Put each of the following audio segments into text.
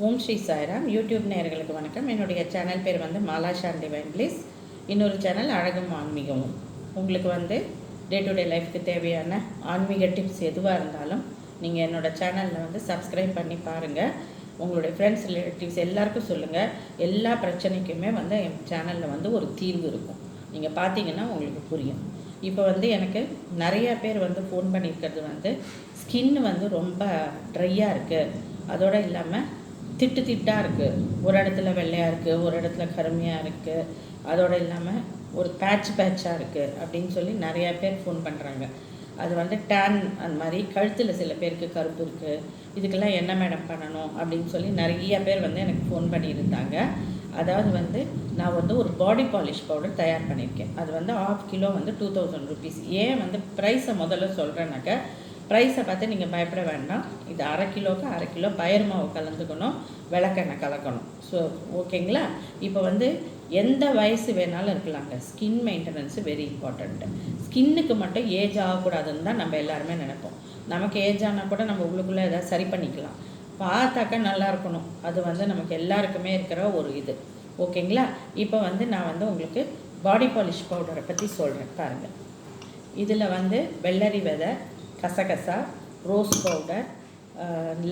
ஓம் Sri Sairam. YouTube நேயர்களுக்கு வணக்கம். என்னுடைய சேனல் பேர் வந்து மாலா ஷான் டிவைன் இன்னொரு சேனல் அழகும் ஆன்மீகமும். உங்களுக்கு வந்து டே டு டே லைஃப்க்கு தேவையான ஆன்மீக டிப்ஸ் எதுவாக இருந்தாலும் நீங்கள் என்னோடய சேனலில் வந்து சப்ஸ்கிரைப் பண்ணி பாருங்கள் உங்களுடைய ஃப்ரெண்ட்ஸ் ரிலேட்டிவ்ஸ் எல்லாருக்கும் சொல்லுங்கள் எல்லா பிரச்சனைக்குமே வந்து என் சேனலில் வந்து ஒரு தீர்வு இருக்கும். நீங்கள் பார்த்தீங்கன்னா உங்களுக்கு புரியும். இப்போ வந்து எனக்கு நிறைய பேர் வந்து ஃபோன் பண்ணியிருக்கிறது வந்து ஸ்கின் வந்து ரொம்ப ட்ரையாக இருக்குது அதோடு இல்லாமல் திட்டு திட்டாக இருக்குது ஒரு இடத்துல வெள்ளையாக இருக்குது ஒரு இடத்துல கருமையாக இருக்குது அதோடு இல்லாமல் ஒரு பேட்ச் பேட்சாக இருக்குது அப்படின்னு சொல்லி நிறையா பேர் ஃபோன் பண்ணுறாங்க அது வந்து டேன் அந்த மாதிரி கழுத்தில் சில பேருக்கு கருப்பு இருக்குது இதுக்கெல்லாம் என்ன மேடம் பண்ணணும் அப்படின்னு சொல்லி நிறைய பேர் வந்து எனக்கு ஃபோன் பண்ணியிருந்தாங்க. அதாவது வந்து நான் வந்து ஒரு பாடி பாலிஷ் பவுடர் தயார் பண்ணியிருக்கேன். அது வந்து ஆஃப் கிலோ வந்து டூ தௌசண்ட் ருபீஸ் ஏன் வந்து ப்ரைஸை முதல்ல சொல்கிறேன்னாக்க ப்ரைஸை பார்த்து நீங்கள் பயப்பட வேண்டாம். இது அரை கிலோவுக்கு அரை கிலோ பயறு மாவு கலந்துக்கணும் விளக்கெண்ணெய் கலக்கணும். ஸோ ஓகேங்களா இப்போ வந்து எந்த வயசு வேணாலும் இருக்கலாங்க. ஸ்கின் மெயின்டெனன்ஸு வெரி இம்பார்ட்டண்ட்டு ஸ்கின்னுக்கு மட்டும் ஏஜ் ஆகக்கூடாதுன்னு தான் நம்ம எல்லாருமே நினைப்போம். நமக்கு ஏஜ் ஆனால் கூட நம்ம உள்ளுக்குள்ளே எதாவது சரி பண்ணிக்கலாம். பார்த்தாக்கா நல்லா இருக்கணும். அது வந்து நமக்கு எல்லாருக்குமே இருக்கிற ஒரு இது. ஓகேங்களா இப்போ வந்து நான் வந்து உங்களுக்கு பாடி பாலிஷ் பவுடரை பற்றி சொல்கிறேன் பாருங்கள் இதில் வந்து வெள்ளரி விதை கசகசா ரோஸ் பவுடர்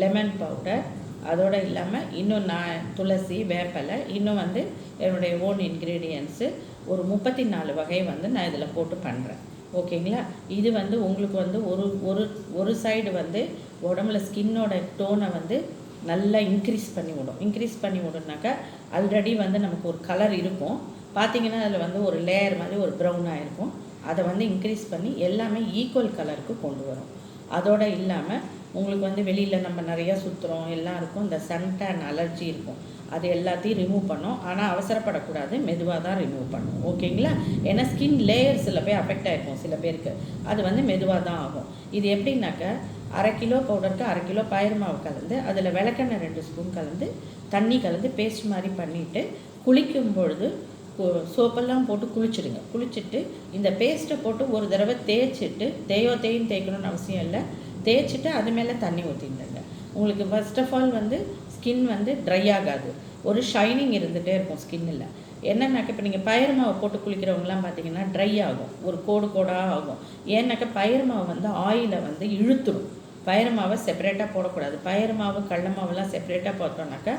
லெமன் பவுடர் அதோடு இல்லாமல் இன்னும் நான் துளசி வேப்பலை இன்னும் வந்து என்னுடைய ஓன் இன்க்ரீடியன்ஸு ஒரு முப்பத்தி நாலு வகை வந்து நான் இதில் போட்டு பண்ணுறேன் ஓகேங்களா? இது வந்து உங்களுக்கு வந்து ஒரு ஒரு ஒரு சைடு வந்து உடம்புல ஸ்கின்னோட டோனை வந்து நல்லா இன்க்ரீஸ் பண்ணி விடும். இன்க்ரீஸ் பண்ணி விடுனாக்கா ஆல்ரெடி வந்து நமக்கு ஒரு கலர் இருக்கும். பார்த்தீங்கன்னா அதில் வந்து ஒரு லேயர் மாதிரி ஒரு ப்ரௌனாக இருக்கும். அதை வந்து இன்க்ரீஸ் பண்ணி எல்லாமே ஈக்குவல் கலருக்கு கொண்டு வரும். அதோடு இல்லாமல் உங்களுக்கு வந்து வெளியில் நம்ம நிறையா சுற்றுறோம் எல்லாம் இருக்கும். இந்த சன்டேன் அலர்ஜி இருக்கும். அது எல்லாத்தையும் ரிமூவ் பண்ணும். ஆனால் அவசரப்படக்கூடாது. மெதுவாக தான் ரிமூவ் பண்ணும். ஓகேங்களா ஏன்னா ஸ்கின் லேயர்ஸில் போய் அஃபெக்ட் ஆகிருக்கும் சில பேருக்கு. அது வந்து மெதுவாக தான் ஆகும். இது எப்படின்னாக்க அரை கிலோ பவுடருக்கு அரை கிலோ பயிர் மாவு கலந்து அதில் விளக்கெண்ணெய் ரெண்டு ஸ்பூன் கலந்து தண்ணி கலந்து பேஸ்ட் மாதிரி பண்ணிவிட்டு குளிக்கும் பொழுது சோப்பெல்லாம் போட்டு குளிச்சிடுங்க. குளிச்சுட்டு இந்த பேஸ்ட்டை போட்டு ஒரு தடவை தேய்ச்சிட்டு தேயோ தேயும் தேய்க்கணும்னு அவசியம் இல்லை. தேய்ச்சிட்டு அது மேலே தண்ணி ஊற்றிடுங்க உங்களுக்கு ஃபர்ஸ்ட் ஆஃப் ஆல் வந்து ஸ்கின் வந்து ட்ரை ஆகாது. ஒரு ஷைனிங் இருந்துகிட்டே இருக்கும் ஸ்கின்னில் என்னன்னாக்க இப்போ நீங்கள் பயிர் மாவு போட்டு குளிக்கிறவங்களாம் பார்த்தீங்கன்னா ட்ரை ஆகும். ஒரு கோடு கோடாக ஆகும். ஏன்னாக்க பயிர் மாவு வந்து ஆயிலை வந்து இழுத்துடும் பயிர் மாவை செப்பரேட்டாக போடக்கூடாது. பயிர் மாவு கடல மாவுலாம் செப்பரேட்டாக போட்டோம்னாக்கா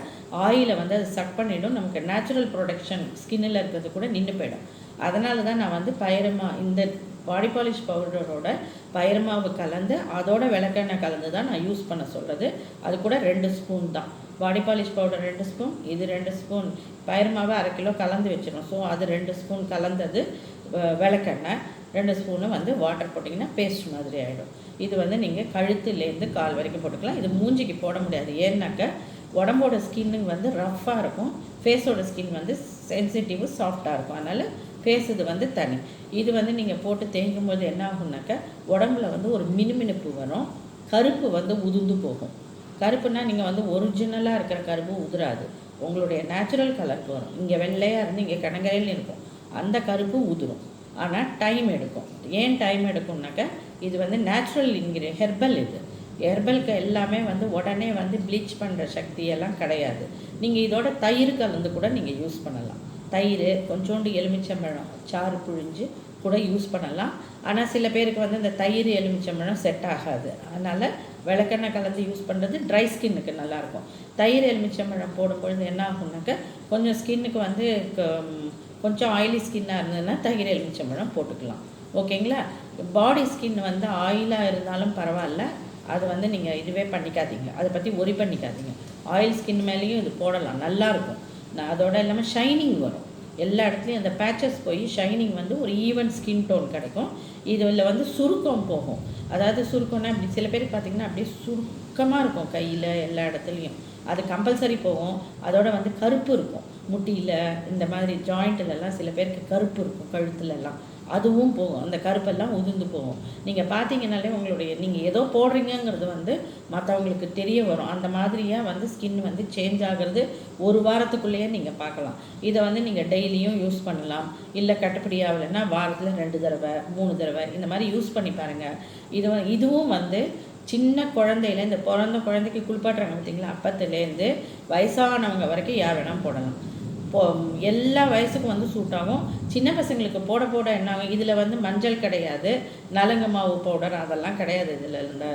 ஆயிலை வந்து அது சக் பண்ணிவிடும் நமக்கு நேச்சுரல் ப்ரொடக்ஷன் ஸ்கின்னில் இருக்கிறது கூட நின்று போயிடும். அதனால தான் நான் வந்து பயிரமா இந்த பாடி பாலிஷ் பவுடரோட பயிர் மாவு கலந்து அதோட விளக்கெண்ணெய் கலந்து தான் நான் யூஸ் பண்ண சொல்கிறது அது கூட ரெண்டு ஸ்பூன் தான். பாடி பாலிஷ் பவுடர் ரெண்டு ஸ்பூன் இது ரெண்டு ஸ்பூன் பயிர் மாவை அரை கிலோ கலந்து வச்சிடும் ஸோ அது ரெண்டு ஸ்பூன் கலந்தது விளக்கெண்ணெய். ரெண்டு ஸ்பூனு வந்து வாட்டர் போட்டிங்கன்னா பேஸ்ட் மாதிரி ஆகிடும் இது வந்து நீங்கள் கழுத்துலேருந்து கால் வரைக்கும் போட்டுக்கலாம். இது மூஞ்சிக்கு போட முடியாது. ஏன்னாக்க உடம்போட ஸ்கின்னு வந்து ரஃப்பாக இருக்கும். ஃபேஸோட ஸ்கின் வந்து சென்சிட்டிவ் சாஃப்டாக இருக்கும். அதனால் ஃபேஸ் இது வந்து தனி. இது வந்து நீங்கள் போட்டு தேய்க்கும் போது என்ன ஆகும்னாக்கா உடம்புல வந்து ஒரு மினுமினுப்பு வரும். கருப்பு வந்து உதிர்ந்து போகும். கருப்புனா நீங்கள் வந்து ஒரிஜினலாக இருக்கிற கருப்பு உதிராது. உங்களுடைய நேச்சுரல் கலருக்கு வரும். இங்கே வெள்ளையாக இருந்து இங்கே கனகரையில் இருக்கும். அந்த கருப்பு உதிரும். ஆனால் டைம் எடுக்கும். ஏன் டைம் எடுக்கும்னாக்க இது வந்து நேச்சுரல் இன்கிரி ஹெர்பல் இது. ஹெர்பலுக்கு எல்லாமே வந்து உடனே வந்து ப்ளீச் பண்ணுற சக்தி எல்லாம் கிடையாது. நீங்கள் இதோட தயிர் கலந்து கூட நீங்கள் யூஸ் பண்ணலாம். தயிர் கொஞ்சோண்டு எலுமிச்சம்பழம் சாறு புழிஞ்சு கூட யூஸ் பண்ணலாம். ஆனால் சில பேருக்கு வந்து இந்த தயிர் எலுமிச்சம்பழம் செட் ஆகாது. அதனால் விளக்கெண்ணெய் கலந்து யூஸ் பண்ணுறது ட்ரை ஸ்கின்னுக்கு நல்லாயிருக்கும் தயிர் எலுமிச்சம்பழம் போடும்பொழுது என்ன ஆகும்னாக்க கொஞ்சம் ஸ்கின்னுக்கு வந்து கொஞ்சம் ஆயிலி ஸ்கின்னாக இருந்ததுன்னா தயிர் எலுமிச்சம்பழம் போட்டுக்கலாம். ஓகேங்களா? பாடி ஸ்கின் வந்து ஆயிலாக இருந்தாலும் பரவாயில்ல. அது வந்து நீங்கள் இதுவே பண்ணிக்காதீங்க. அதை பற்றி ஒரி பண்ணிக்காதீங்க. ஆயில் ஸ்கின் மேலேயும் இது போடலாம். நல்லாயிருக்கும் நான் அதோட இல்லாமல் ஷைனிங் வரும். எல்லா இடத்துலையும் அந்த பேச்சஸ் போய் ஷைனிங் வந்து ஒரு ஈவன் ஸ்கின் டோன் கிடைக்கும். இதில் வந்து சுருக்கம் போகும். அதாவது சுருக்கம்னா இப்படி சில பேர் பார்த்திங்கன்னா அப்படியே சுருக்கமாக இருக்கும் கையில் எல்லா இடத்துலையும். அது கம்பல்சரி போகும். அதோட வந்து கருப்பு இருக்கும். முட்டியில் இந்த மாதிரி ஜாயிண்ட்லலாம் சில பேருக்கு கருப்பு இருக்கும் கழுத்துலலாம் அதுவும் போகும். அந்த கருப்பெல்லாம் உதிர்ந்து போகும். நீங்கள் பார்த்தீங்கனாலே உங்களுடைய நீங்கள் ஏதோ போடுறீங்கங்கிறது வந்து மற்றவங்களுக்கு தெரிய வரும். அந்த மாதிரியாக வந்து ஸ்கின் வந்து சேஞ்ச் ஆகிறது ஒரு வாரத்துக்குள்ளேயே நீங்கள் பார்க்கலாம். இதை வந்து நீங்கள் டெய்லியும் யூஸ் பண்ணலாம். இல்லை கட்டுப்படி ஆகலைன்னா வாரத்தில் ரெண்டு தடவை மூணு தடவை இந்த மாதிரி யூஸ் பண்ணி பாருங்கள் இது இதுவும் வந்து சின்ன குழந்தையில இந்த பிறந்த குழந்தைக்கு குளிப்பாட்டுறாங்க பார்த்தீங்களா? அப்பத்துலேருந்து வயசானவங்க வரைக்கும் யார் வேணால் போடலாம். போ எல்லா வயசுக்கும் வந்து சூட் ஆகும். சின்ன பசங்களுக்கு போட போட என்ன ஆகும்? இதில் வந்து மஞ்சள் கிடையாது. நலங்கு மாவு பவுடர் அதெல்லாம் கிடையாது இதில். இந்த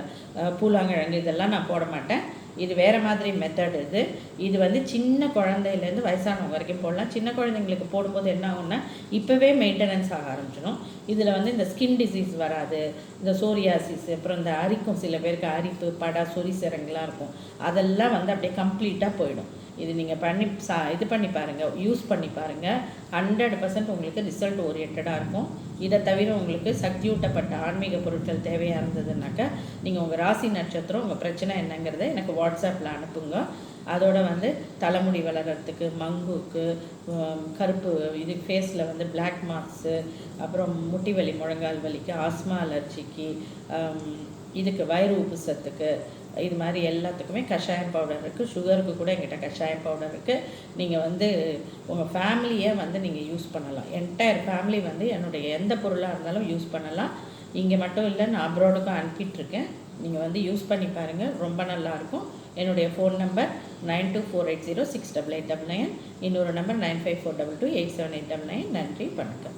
பூலாங்கிழங்கு இதெல்லாம் நான் போட மாட்டேன். இது வேறு மாதிரி மெத்தட் இது. இது வந்து சின்ன குழந்தையிலேருந்து வயசானவங்க வரைக்கும் போடலாம். சின்ன குழந்தைங்களுக்கு போடும்போது என்ன ஆகும்னா இப்போவே மெயின்டெனன்ஸ் ஆக ஆரம்பிச்சிடும். இதில் வந்து இந்த ஸ்கின் டிசீஸ் வராது. இந்த சோரியாசிஸ் அப்புறம் இந்த அரிக்கும் சில பேருக்கு அரிப்பு படா சொறி சிறங்கெலாம் இருக்கும். அதெல்லாம் வந்து அப்படியே கம்ப்ளீட்டாக போயிடும். இது நீங்கள் பண்ணி சா இது பண்ணி பாருங்கள் யூஸ் பண்ணி பாருங்கள் ஹண்ட்ரட் பர்சன்ட் உங்களுக்கு ரிசல்ட் ஓரியன்டாக இருக்கும். இதை தவிர உங்களுக்கு சக்தியூட்டப்பட்ட ஆன்மீக பொருட்கள் தேவையாக இருந்ததுனாக்கா நீங்கள் உங்கள் ராசி நட்சத்திரம் உங்கள் பிரச்சனை என்னங்கிறத எனக்கு வாட்ஸ்அப்பில் அனுப்புங்க. அதோட வந்து தலைமுடி வளர்கிறதுக்கு மங்குக்கு கருப்பு இது ஃபேஸில் வந்து பிளாக் மார்க்ஸு அப்புறம் முட்டி வலி முழங்கால் வலிக்கு ஆஸ்மா அலர்ஜிக்கு இதுக்கு வயிறு உப்புசத்துக்கு இது மாதிரி எல்லாத்துக்குமே கஷாயம் பவுடர் இருக்குது சுகருக்கு கூட எங்கிட்ட கஷாயம் பவுடர் இருக்குது நீங்கள் வந்து உங்கள் ஃபேமிலியை வந்து நீங்கள் யூஸ் பண்ணலாம். என்டையர் ஃபேமிலி வந்து என்னுடைய எந்த பொருளாக இருந்தாலும் யூஸ் பண்ணலாம். இங்கே மட்டும் இல்லை நான் அப்ராடுக்கும் அனுப்பிட்டுருக்கேன் நீங்கள் வந்து யூஸ் பண்ணி பாருங்கள் ரொம்ப நல்லாயிருக்கும் என்னுடைய phone number nine two four eight zero six double eight double nine இன்னொரு number nine five four double two eight seven eight double nine நன்றி வணக்கம்.